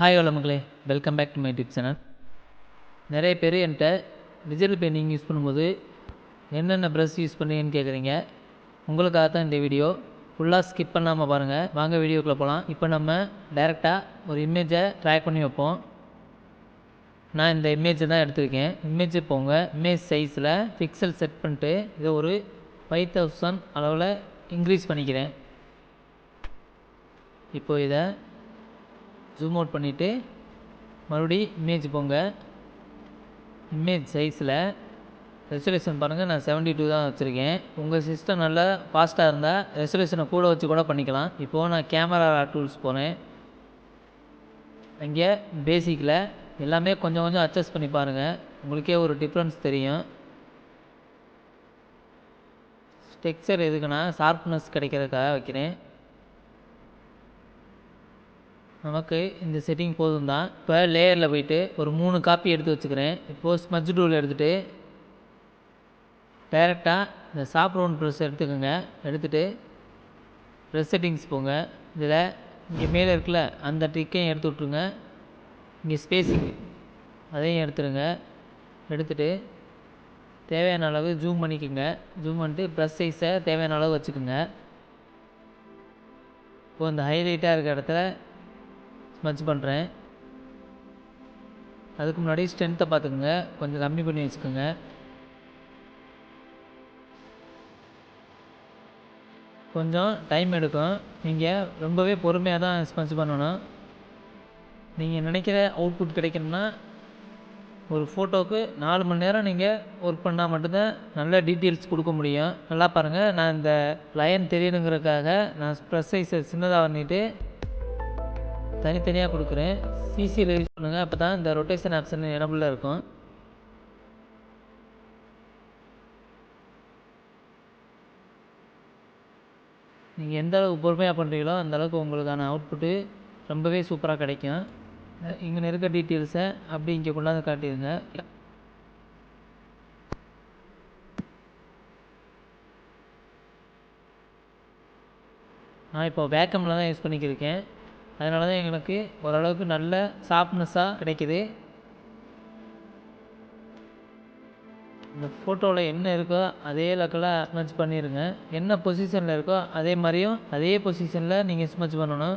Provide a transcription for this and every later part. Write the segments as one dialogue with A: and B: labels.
A: Hi hello மக்களே welcome back to my dip channel நிறைய பேர் என்கிட்ட டிஜிட்டல் பெயிண்டிங் யூஸ் பண்ணும்போது என்னென்ன ப்ரஷ் யூஸ் பண்ணுறீங்கன்னு கேட்குறீங்க உங்களுக்காக தான் இந்த வீடியோ ஃபுல்லாக ஸ்கிப் பண்ணாமல் பாருங்கள் வாங்க வீடியோக்குள்ளே போகலாம் இப்போ நம்ம டைரெக்டாக ஒரு இமேஜை ட்ராக் பண்ணி வைப்போம். நான் இந்த இமேஜை தான் எடுத்திருக்கேன். இமேஜ் போங்க. இமேஜ் சைஸில் பிக்சல் செட் பண்ணிட்டு இதை ஒரு ஃபைவ் தௌசண்ட் அளவில் இன்க்ரீஸ் பண்ணிக்கிறேன். இப்போ இதை ஜூம் அவுட் பண்ணிவிட்டு மறுபடி இமேஜ் போங்க. இமேஜ் சைஸில் ரெசல்யூஷன் பாருங்கள் நான் செவன்ட்டி டூ தான் வச்சுருக்கேன். உங்கள் சிஸ்டம் நல்லா ஃபாஸ்ட்டாக இருந்தால் ரெசல்யூஷனை கூட வச்சு கூட பண்ணிக்கலாம். இப்போது நான் கேமரா டூல்ஸ் போனேன் அங்கே பேசிக்கில் எல்லாமே கொஞ்சம் கொஞ்சம் அட்ஜஸ்ட் பண்ணி பாருங்கள் உங்களுக்கே ஒரு டிஃப்ரென்ஸ் தெரியும். டெக்ஸ்சர் எதுக்குன்னா ஷார்ப்னஸ் கிடைக்கிறதுக்காக வைக்கிறேன். நமக்கு இந்த செட்டிங் போதும் தான் இப்போ லேயரில் போயிட்டு ஒரு மூணு காப்பி எடுத்து வச்சுக்கிறேன். இப்போது ஸ்மஜ் டூல் எடுத்துகிட்டு டைரெக்டாக இந்த சாப் ரவுண்ட் ப்ரெஸ் எடுத்துக்கோங்க. எடுத்துகிட்டு ப்ரெஸ் செட்டிங்ஸ் போங்க. இதில் இங்கே மேலே இருக்குல்ல அந்த ட்ரிக்கையும் எடுத்து விட்ருங்க இங்கே ஸ்பேஸிங் அதையும் எடுத்துடுங்க எடுத்துகிட்டு தேவையான அளவு ஜூம் பண்ணிக்கோங்க. ஜூம் பண்ணிட்டு ப்ரெஸ் சைஸை தேவையான அளவு வச்சுக்கோங்க. இப்போது இந்த ஹைலைட்டாக இருக்கிற இடத்துல ஸ்மச் பண்ணுறேன் அதுக்கு முன்னாடி ஸ்ட்ரென்த்தை பார்த்துக்குங்க. கொஞ்சம் கம்மி பண்ணி வச்சுக்கோங்க. கொஞ்சம் டைம் எடுக்கும். நீங்கள் ரொம்பவே பொறுமையாக தான் ஸ்பஞ்ச் பண்ணணும். நீங்கள் நினைக்கிற அவுட்புட் கிடைக்கணும்னா ஒரு ஃபோட்டோவுக்கு நாலு மணி நேரம் நீங்கள் ஒர்க் பண்ணால் மட்டும்தான் நல்ல டீட்டெயில்ஸ் கொடுக்க முடியும். நல்லா பாருங்கள் நான் இந்த லைன் தெரியணுங்கிறதுக்காக நான் ப்ரெஸ் சைஸை சின்னதாக பண்ணிவிட்டு தனித்தனியாக கொடுக்குறேன். சிசியில் யூஸ் பண்ணுங்கள் அப்போ தான் இந்த ரொட்டேஷன் ஆப்ஷன் எனபிளில் இருக்கும். நீங்கள் எந்த அளவுக்கு பொறுமையாக பண்ணுறீங்களோ அந்த அளவுக்கு உங்களுக்கான அவுட்புட்டு ரொம்பவே சூப்பராக கிடைக்கும். இங்கே இருக்க டீட்டெயில்ஸை அப்படி இங்கே கொண்டாந்து காட்டிடுங்க. நான் இப்போ வேக்கமில் தான் யூஸ் பண்ணிக்கிருக்கேன். அதனால தான் எங்களுக்கு ஓரளவுக்கு நல்ல சாஃப்ட்னஸாக கிடைக்கிது. இந்த ஃபோட்டோவில் என்ன இருக்கோ அதே லக்கில் ஸ்மச் பண்ணிடுங்க என்ன பொசிஷனில் இருக்கோ அதே மாதிரியும் அதே பொசிஷனில் நீங்கள் ஸ்மச் பண்ணணும்.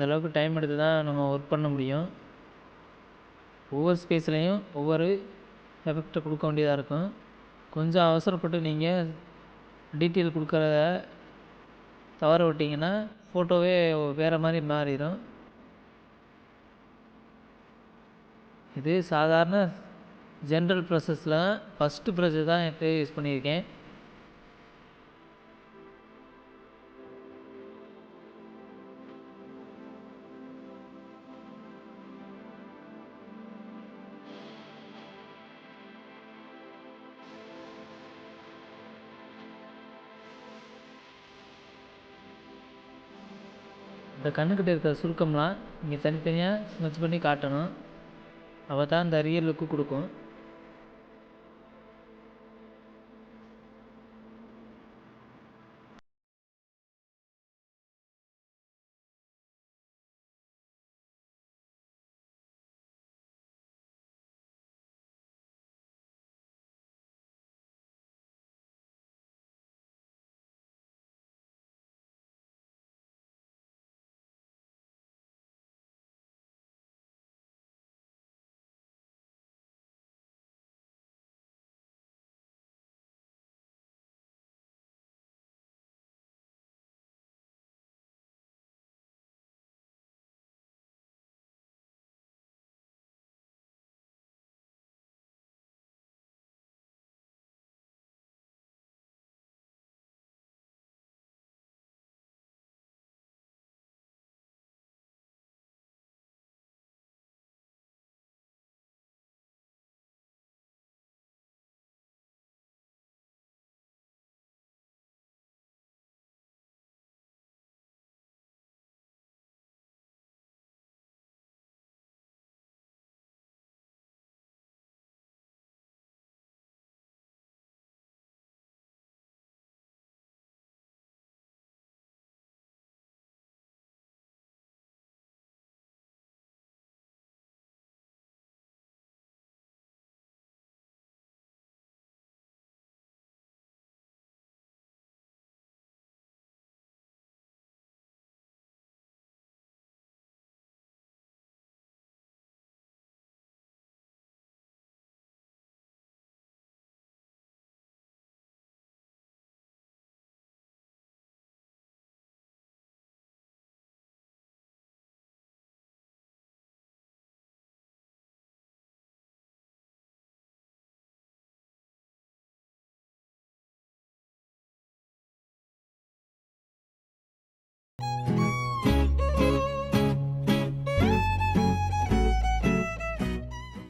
A: அந்தளவுக்கு டைம் எடுத்து தான் நம்ம ஒர்க் பண்ண முடியும். ஒவ்வொரு ஸ்பேஸ்லேயும் ஒவ்வொரு எஃபெக்டை கொடுக்க வேண்டியதாக இருக்கும். கொஞ்சம் அவசரப்பட்டு நீங்கள் டீட்டெயில் கொடுக்குறத தவற விட்டிங்கன்னா ஃபோட்டோவே வேறு மாதிரி மாறிடும் இது சாதாரண ஜென்ரல் ப்ராசஸில் ஃபஸ்ட்டு ப்ரஷ் தான் இப்போ யூஸ் பண்ணியிருக்கேன். இந்த கண்ணுக்கிட்ட இருக்கிற சுருக்கம்லாம் இங்கே தனித்தனியாக ஸ்மெச் பண்ணி காட்டணும். அவள் தான் இந்த ரியல் லுக்கு கொடுக்கும்.